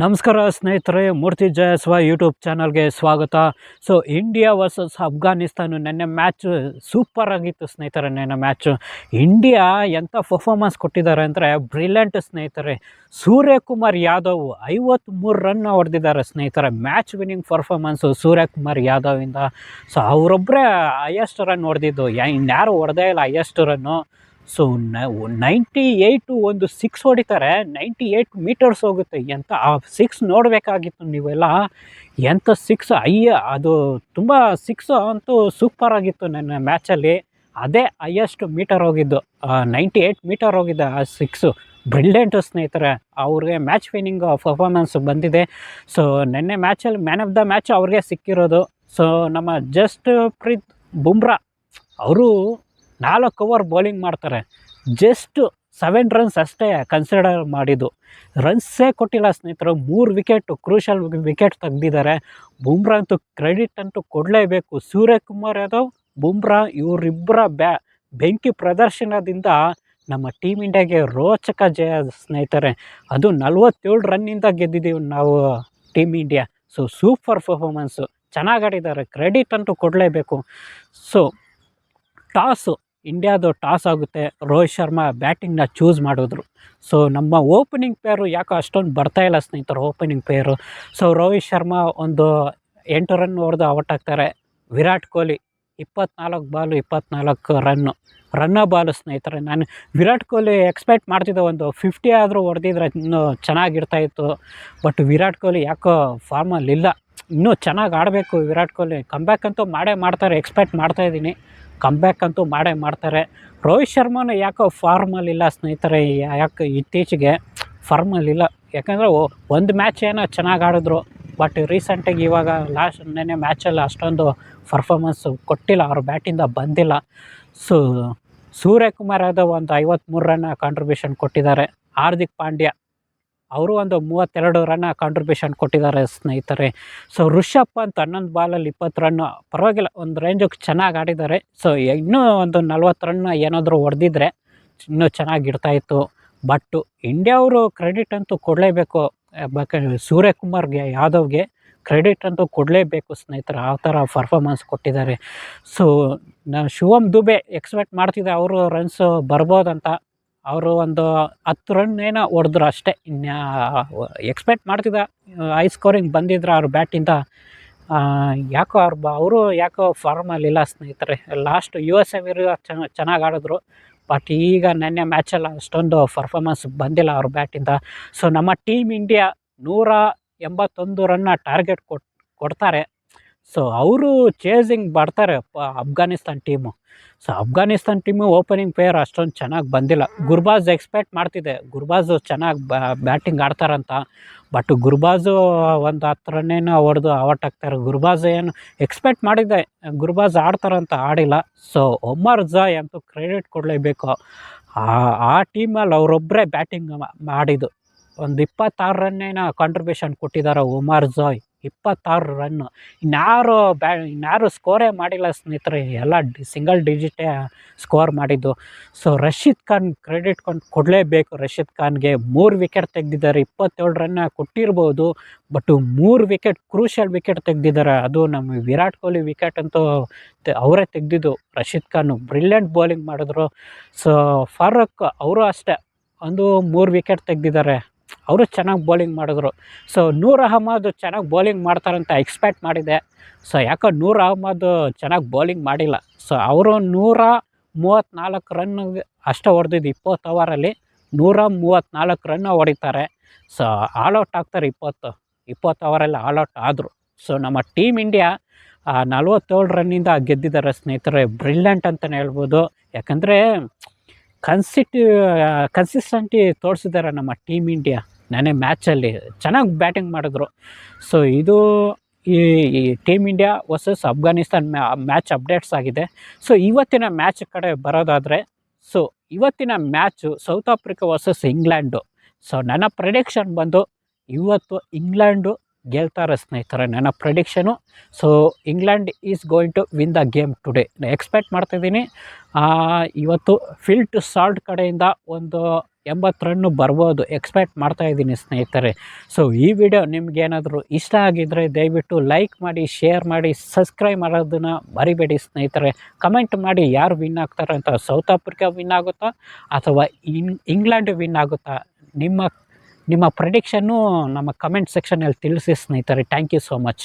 ನಮಸ್ಕಾರ ಸ್ನೇಹಿತರೆ, ಮೂರ್ತಿ ಜಯಸ್ವ ಯೂಟ್ಯೂಬ್ ಚಾನಲ್ಗೆ ಸ್ವಾಗತ. ಸೊ ಇಂಡಿಯಾ ವರ್ಸಸ್ ಅಫ್ಘಾನಿಸ್ತಾನ ನೆನ್ನೆ ಮ್ಯಾಚ್ ಸೂಪರ್ ಆಗಿತ್ತು ಸ್ನೇಹಿತರೆ, ನೆನ್ನೆ ಮ್ಯಾಚು ಇಂಡಿಯಾ ಎಂಥ ಪರ್ಫಾರ್ಮೆನ್ಸ್ ಕೊಟ್ಟಿದ್ದಾರೆ ಅಂದರೆ ಬ್ರಿಲಿಯಂಟ್ ಸ್ನೇಹಿತರೆ. ಸೂರ್ಯಕುಮಾರ್ ಯಾದವ್ ಐವತ್ತ್ಮೂರು ರನ್ ಹೊಡೆದಿದ್ದಾರೆ ಸ್ನೇಹಿತರೆ. ಮ್ಯಾಚ್ ವಿನ್ನಿಂಗ್ ಪರ್ಫಾರ್ಮೆನ್ಸು ಸೂರ್ಯಕುಮಾರ್ ಯಾದವಿಂದ ಸೊ ಅವರೊಬ್ಬರೇ ಹೈಯೆಸ್ಟ್ ರನ್ ಹೊಡೆದಿದ್ದು. ಇನ್ಯಾರು ಹೊಡೆದೇ ಇಲ್ಲ highest run so ninety eight ಒಂದು ಸಿಕ್ಸ್ ಹೊಡಿತಾರೆ ನೈಂಟಿ ಏಯ್ಟ್ ಮೀಟರ್ಸ್ ಹೋಗುತ್ತೆ ಎಂಥ ಆ ಸಿಕ್ಸ್ ನೋಡಬೇಕಾಗಿತ್ತು ನೀವೆಲ್ಲ. ಎಂಥ ಸಿಕ್ಸ್ ಅಯ್ಯ, ಅದು ತುಂಬ ಸಿಕ್ಸ್ ಅಂತೂ ಸೂಪರ್ ಆಗಿತ್ತು ನನ್ನ ಮ್ಯಾಚಲ್ಲಿ ಅದೇ ಹೈಯೆಸ್ಟ್ ಮೀಟರ್ ಹೋಗಿದ್ದು. ನೈಂಟಿ ಏಯ್ಟ್ ಮೀಟರ್ ಹೋಗಿದ್ದೆ ಆ ಸಿಕ್ಸು ಬ್ರಿಲಿಯಂಟು ಸ್ನೇಹಿತರೆ, ಅವ್ರಿಗೆ ಮ್ಯಾಚ್ ವಿನ್ನಿಂಗ್ ಪರ್ಫಾರ್ಮೆನ್ಸ್ ಬಂದಿದೆ. ಸೊ ನಿನ್ನೆ ಮ್ಯಾಚಲ್ಲಿ ಮ್ಯಾನ್ ಆಫ್ ದ ಮ್ಯಾಚ್ ಅವ್ರಿಗೆ ಸಿಕ್ಕಿರೋದು. ಸೊ ನಮ್ಮ ಜಸ್ಟ್ ಪ್ರೀತ್ ಬುಮ್ರಾ, ಅವರು ನಾಲ್ಕು ಓವರ್ ಬೌಲಿಂಗ್ ಮಾಡ್ತಾರೆ. ಜಸ್ಟ್ ಸೆವೆನ್ ರನ್ಸ್ ಅಷ್ಟೇ ಕನ್ಸಿಡರ್ ಮಾಡಿದ್ದು. ರನ್ಸೇ ಕೊಟ್ಟಿಲ್ಲ ಸ್ನೇಹಿತರು, ಮೂರು ವಿಕೆಟು ಕ್ರೂಷಲ್ ವಿಕೆಟ್ ತೆಗೆದಿದ್ದಾರೆ. ಬುಮ್ರಾ ಅಂತೂ ಕ್ರೆಡಿಟ್ ಅಂತೂ ಕೊಡಲೇಬೇಕು. ಸೂರ್ಯಕುಮಾರ್ ಯಾದವ್, ಬುಮ್ರಾ ಇವರಿಬ್ಬರ ಬ್ಯಾ, ಬೆಂಕಿ ಪ್ರದರ್ಶನದಿಂದ ನಮ್ಮ ಟೀಮ್ ಇಂಡಿಯಾಗೆ ರೋಚಕ ಜಯ ಸ್ನೇಹಿತರೆ. ಅದು ನಲ್ವತ್ತೇಳು ರನ್ನಿಂದ ಗೆದ್ದಿದ್ದೀವಿ ನಾವು team India so super performance ಚೆನ್ನಾಗಿ ಆಡಿದ್ದಾರೆ. ಕ್ರೆಡಿಟ್ ಅಂತೂ ಕೊಡಲೇಬೇಕು. ಸೊ ಟಾಸು ಇಂಡಿಯಾದು ಟಾಸ್ ಆಗುತ್ತೆ. ರೋಹಿತ್ ಶರ್ಮಾ ಬ್ಯಾಟಿಂಗ್ನ ಚೂಸ್ ಮಾಡಿದ್ರು. ಸೊ, ನಮ್ಮ ಓಪನಿಂಗ್ ಪೇರು ಯಾಕೋ ಅಷ್ಟೊಂದು ಬರ್ತಾಯಿಲ್ಲ ಸ್ನೇಹಿತರು, ಓಪನಿಂಗ್ ಪೇರು ಸೊ, ರೋಹಿತ್ ಶರ್ಮಾ ಒಂದು ಎಂಟು ರನ್ ಹೊಡೆದು ಔಟ್ ಆಗ್ತಾರೆ. ವಿರಾಟ್ ಕೊಹ್ಲಿ ಇಪ್ಪತ್ನಾಲ್ಕು ಬಾಲು, ಇಪ್ಪತ್ನಾಲ್ಕು ರನ್ನು ರನ್ನ ಬಾಲು ಸ್ನೇಹಿತರೆ, ನಾನು ವಿರಾಟ್ ಕೊಹ್ಲಿ ಎಕ್ಸ್ಪೆಕ್ಟ್ ಮಾಡ್ತಿದ್ದೆ ಒಂದು ಫಿಫ್ಟಿ ಆದರೂ ಹೊಡೆದಿದ್ರೆ ಇನ್ನೂ ಚೆನ್ನಾಗಿರ್ತಾಯಿತ್ತು ಬಟ್ ವಿರಾಟ್ ಕೊಹ್ಲಿ ಯಾಕೋ ಫಾರ್ಮಲ್ಲಿಲ್ಲ. ಇನ್ನೂ ಚೆನ್ನಾಗಿ ಆಡಬೇಕು ವಿರಾಟ್ ಕೊಹ್ಲಿ. ಕಮ್ಬ್ಯಾಕ್ ಅಂತೂ ಮಾಡೇ ಮಾಡ್ತಾರೆ ಎಕ್ಸ್ಪೆಕ್ಟ್ ಮಾಡ್ತಾ ಮಾಡ್ತಾಯಿದ್ದೀನಿ ಕಮ್ಬ್ಯಾಕ್ ಅಂತೂ ಮಾಡೇ ಮಾಡ್ತಾರೆ. ರೋಹಿತ್ ಶರ್ಮಾನು ಯಾಕೋ ಫಾರ್ಮಲ್ಲಿಲ್ಲ ಸ್ನೇಹಿತರೆ, ಯಾಕೆ ಇತ್ತೀಚೆಗೆ ಫಾರ್ಮಲ್ಲಿಲ್ಲ ಯಾಕಂದರೆ ಒಂದು ಮ್ಯಾಚ್ ಏನೋ ಚೆನ್ನಾಗಿ ಆಡಿದ್ರು ಬಟ್ ರೀಸೆಂಟಾಗಿ ಇವಾಗ ಲಾಸ್ಟ್ ನೆನ್ನೆ ಮ್ಯಾಚಲ್ಲಿ ಅಷ್ಟೊಂದು ಪರ್ಫಾರ್ಮೆನ್ಸ್ ಕೊಟ್ಟಿಲ್ಲ, ಅವ್ರ ಬ್ಯಾಟಿಂದ ಬಂದಿಲ್ಲ. ಸೊ ಸೂರ್ಯಕುಮಾರ್ ಯಾದವ್ ಒಂದು ಐವತ್ತ್ಮೂರು ರನ್ನ ಕಾಂಟ್ರಿಬ್ಯೂಷನ್ ಕೊಟ್ಟಿದ್ದಾರೆ. ಹಾರ್ದಿಕ್ ಪಾಂಡ್ಯ. ಅವರು ಒಂದು ಮೂವತ್ತೆರಡು ರನ್ನ ಕಾಂಟ್ರಿಬ್ಯೂಷನ್ ಕೊಟ್ಟಿದ್ದಾರೆ ಸ್ನೇಹಿತರೆ. ಸೊ ಋಷಭ್ ಪಂತ್ ಹನ್ನೊಂದು ಬಾಲಲ್ಲಿ ಇಪ್ಪತ್ತು ರನ್, ಪರವಾಗಿಲ್ಲ, ಒಂದು ರೇಂಜಿಗೆ ಚೆನ್ನಾಗಿ ಆಡಿದ್ದಾರೆ. ಸೊ ಇನ್ನೂ ಒಂದು ನಲ್ವತ್ತು ರನ್ ಏನಾದರೂ ಹೊಡೆದಿದ್ರೆ ಇನ್ನೂ ಚೆನ್ನಾಗಿ ಇಡ್ತಾಯಿತ್ತು ಬಟ್ಟು ಇಂಡಿಯಾ ಅವರು ಕ್ರೆಡಿಟ್ ಅಂತೂ ಕೊಡಲೇಬೇಕು. ಸೂರ್ಯಕುಮಾರ್ಗೆ, ಯಾದವ್ಗೆ ಕ್ರೆಡಿಟ್ ಅಂತೂ ಕೊಡಲೇಬೇಕು ಸ್ನೇಹಿತರೆ. ಆ ಥರ ಪರ್ಫಾರ್ಮೆನ್ಸ್ ಕೊಟ್ಟಿದ್ದಾರೆ. ಸೊ ನಾನು ಶಿವಮ್ ದುಬೆ ಎಕ್ಸ್ಪೆಕ್ಟ್ ಮಾಡ್ತಿದ್ದೆ ಅವರು ರನ್ಸು ಬರ್ಬೋದಂತ. ಅವರು ಒಂದು ಹತ್ತು ರನ್ ಏನೋ ಹೊಡೆದ್ರು ಅಷ್ಟೇ. ಇನ್ನು ಎಕ್ಸ್ಪೆಕ್ಟ್ ಮಾಡ್ತಿದ್ದ ಹೈ ಸ್ಕೋರಿಂಗ್ ಬಂದಿದ್ರು ಅವ್ರ ಬ್ಯಾಟಿಂದ ಯಾಕೋ ಅವ್ರು ಬ, ಅವರು ಯಾಕೋ ಫಾರ್ಮಲ್ಲಿಲ್ಲ ಸ್ನೇಹಿತರೆ. ಲಾಸ್ಟ್ ಯು ಎಸ್ ಎ ವಿರುದ್ಧ ಚೆನ್ನ ಚೆನ್ನಾಗಿ ಆಡಿದ್ರು. ಬಟ್ ಈಗ ನೆನ್ನೆ ಮ್ಯಾಚಲ್ಲಿ ಅಷ್ಟೊಂದು ಪರ್ಫಾರ್ಮೆನ್ಸ್ ಬಂದಿಲ್ಲ ಅವ್ರ ಬ್ಯಾಟಿಂದ ಸೊ ನಮ್ಮ ಟೀಮ್ ಇಂಡಿಯಾ ನೂರ ಎಂಬತ್ತೊಂದು ರನ್ನ ಟಾರ್ಗೆಟ್ ಕೊಟ್, ಕೊಡ್ತಾರೆ. ಸೊ ಅವರು ಚೇಸಿಂಗ್ ಬರ್ತಾರೆ Afghanistan team so Afghanistan team opening player ಅಷ್ಟೊಂದು ಚೆನ್ನಾಗಿ ಬಂದಿಲ್ಲ. ಗುರ್ಬಾಜ್ ಎಕ್ಸ್ಪೆಕ್ಟ್ ಮಾಡ್ತಿದ್ದೆ ಗುರ್ಬಾಜು ಚೆನ್ನಾಗಿ ಬ್ಯಾಟಿಂಗ್ ಆಡ್ತಾರಂತ. ಬಟ್ ಗುರ್ಬಾಜು ಒಂದು ಹತ್ತು ರನ್ನೇನೋ ಹೊಡೆದು ಅವಟ್ ಆಗ್ತಾರೆ. ಗುರ್ಬಾಜ್ ಏನು ಎಕ್ಸ್ಪೆಕ್ಟ್ ಮಾಡಿದ್ದೆ ಗುರ್ಬಾಜ್ ಆಡ್ತಾರಂತ, ಆಡಿಲ್ಲ. ಸೊ ಒಮ್ಮರ್ ಜಾಯ್ ಅಂತೂ ಕ್ರೆಡಿಟ್ ಕೊಡಲೇಬೇಕು. ಆ ಟೀಮಲ್ಲಿ ಅವರೊಬ್ಬರೇ ಬ್ಯಾಟಿಂಗ್ ಮಾಡಿದ್ದು. ಒಂದು ಇಪ್ಪತ್ತಾರು ರನ್ನೇನ ಕಾಂಟ್ರಿಬ್ಯೂಷನ್ ಕೊಟ್ಟಿದ್ದಾರೆ ಉಮರ್ ಜಾಯ್ ಇಪ್ಪತ್ತಾರು ರನ್ನು ಇನ್ಯಾರು ಬ್ಯಾ, ಇನ್ಯಾರು ಸ್ಕೋರೇ ಮಾಡಿಲ್ಲ ಸ್ನೇಹಿತರೆ, ಎಲ್ಲ ಡಿ ಸಿಂಗಲ್ ಡಿಜಿಟೇ ಸ್ಕೋರ್ ಮಾಡಿದ್ದು. ಸೊ ರಶೀದ್ ಖಾನ್ ಕ್ರೆಡಿಟ್ ಕೊಂಡು ಕೊಡಲೇಬೇಕು ರಶೀದ್ ಖಾನ್ಗೆ. ಮೂರು ವಿಕೆಟ್ ತೆಗೆದಿದ್ದಾರೆ, ಇಪ್ಪತ್ತೇಳು ರನ್ನ ಕೊಟ್ಟಿರ್ಬೋದು ಬಟ್ ಮೂರು ವಿಕೆಟ್ ಕ್ರೂಷಲ್ ವಿಕೆಟ್ ತೆಗೆದಿದ್ದಾರೆ. ಅದು ನಮ್ಮ ವಿರಾಟ್ ಕೊಹ್ಲಿ ವಿಕೆಟ್ ಅಂತೂ ಅವರೇ ತೆಗೆದಿದ್ದು. ರಶೀದ್ ಖಾನು ಬ್ರಿಲಿಯಂಟ್ ಬೌಲಿಂಗ್ ಮಾಡಿದ್ರು. ಸೊ ಫಾರೂಕ್ ಅವರು ಅಷ್ಟೇ, ಒಂದು ಮೂರು ವಿಕೆಟ್ ತೆಗೆದಿದ್ದಾರೆ. ಅವರು ಚೆನ್ನಾಗಿ ಬೌಲಿಂಗ್ ಮಾಡಿದ್ರು. ಸೊ ನೂರ್ ಅಹಮದ್ ಚೆನ್ನಾಗಿ ಬೌಲಿಂಗ್ ಮಾಡ್ತಾರಂತ ಎಕ್ಸ್ಪೆಕ್ಟ್ ಮಾಡಿದೆ. ಸೊ ಯಾಕೋ ನೂರ್ ಅಹಮದ್ ಚೆನ್ನಾಗಿ ಬೌಲಿಂಗ್ ಮಾಡಿಲ್ಲ. ಸೊ ಅವರು ನೂರ ಮೂವತ್ತ್ನಾಲ್ಕು ರನ್ ಅಷ್ಟೇ ಹೊಡೆದಿದ್ದು ಇಪ್ಪತ್ತು ಓವರಲ್ಲಿ ನೂರ ಮೂವತ್ತ್ನಾಲ್ಕು ರನ್ ಹೊಡಿತಾರೆ. ಸೊ ಆಲ್ಔಟ್ ಆಗ್ತಾರೆ ಇಪ್ಪತ್ತು ಇಪ್ಪತ್ತು ಓವರಲ್ಲಿ ಆಲ್ಔಟ್ ಆದರು. ಸೊ ನಮ್ಮ ಟೀಮ್ ಇಂಡಿಯಾ ನಲ್ವತ್ತೇಳು ರನ್ನಿಂದ ಗೆದ್ದಿದ್ದಾರೆ ಸ್ನೇಹಿತರೆ. ಬ್ರಿಲಿಯಂಟ್ ಅಂತಲೇ ಹೇಳ್ಬೋದು. ಯಾಕಂದರೆ ಕನ್ಸಿಟಿ ಕನ್ಸಿಸ್ಟೆಂಟಿ ತೋರಿಸಿದ್ದಾರೆ ನಮ್ಮ ಟೀಮ್ ಇಂಡಿಯಾ ನೆನ್ನೆ ಮ್ಯಾಚಲ್ಲಿ ಚೆನ್ನಾಗಿ ಬ್ಯಾಟಿಂಗ್ ಮಾಡಿದ್ರು. ಸೊ ಇದು ಈ team India versus Afghanistan match updates ಆಗಿದೆ. ಸೊ ಇವತ್ತಿನ ಮ್ಯಾಚ್ ಕಡೆ ಬರೋದಾದರೆ ಸೊ ಇವತ್ತಿನ match South Africa versus England so ನನ್ನ ಪ್ರೆಡಿಕ್ಷನ್ ಬಂದು ಇವತ್ತು ಇಂಗ್ಲ್ಯಾಂಡು ಗೆಲ್ತಾರೆ ಸ್ನೇಹಿತರೆ, ನನ್ನ prediction so England is going to win the game today expect ಮಾಡ್ತಾಯಿದ್ದೀನಿ ಇವತ್ತು ಫಿಲ್ಟ್ ಸಾಲ್ಟ್ ಕಡೆಯಿಂದ ಒಂದು ಎಂಬತ್ತು ರನ್ನು ಬರ್ಬೋದು. ಎಕ್ಸ್ಪೆಕ್ಟ್ ಮಾಡ್ತಾ ಇದ್ದೀನಿ ಸ್ನೇಹಿತರೆ. ಸೊ ಈ ವಿಡಿಯೋ ನಿಮಗೇನಾದರೂ ಇಷ್ಟ ಆಗಿದ್ದರೆ ದಯವಿಟ್ಟು ಲೈಕ್ ಮಾಡಿ ಶೇರ್ ಮಾಡಿ ಸಬ್ಸ್ಕ್ರೈಬ್ ಮಾಡೋದನ್ನು ಮರಿಬೇಡಿ ಸ್ನೇಹಿತರೆ. ಕಮೆಂಟ್ ಮಾಡಿ ಯಾರು ವಿನ್ ಆಗ್ತಾರೆ ಅಂತ ಸೌತ್ ಆಫ್ರಿಕಾ ವಿನ್ ಆಗುತ್ತಾ? ಅಥವಾ ಇನ್ ಇಂಗ್ಲೆಂಡ್ ವಿನ್ ಆಗುತ್ತಾ? ನಿಮ್ಮ ನಿಮ್ಮ ಪ್ರೆಡಿಕ್ಷನ್ನು ನಮ್ಮ ಕಮೆಂಟ್ ಸೆಕ್ಷನಲ್ಲಿ ತಿಳಿಸಿ ಸ್ನೇಹಿತರೆ. Thank you so much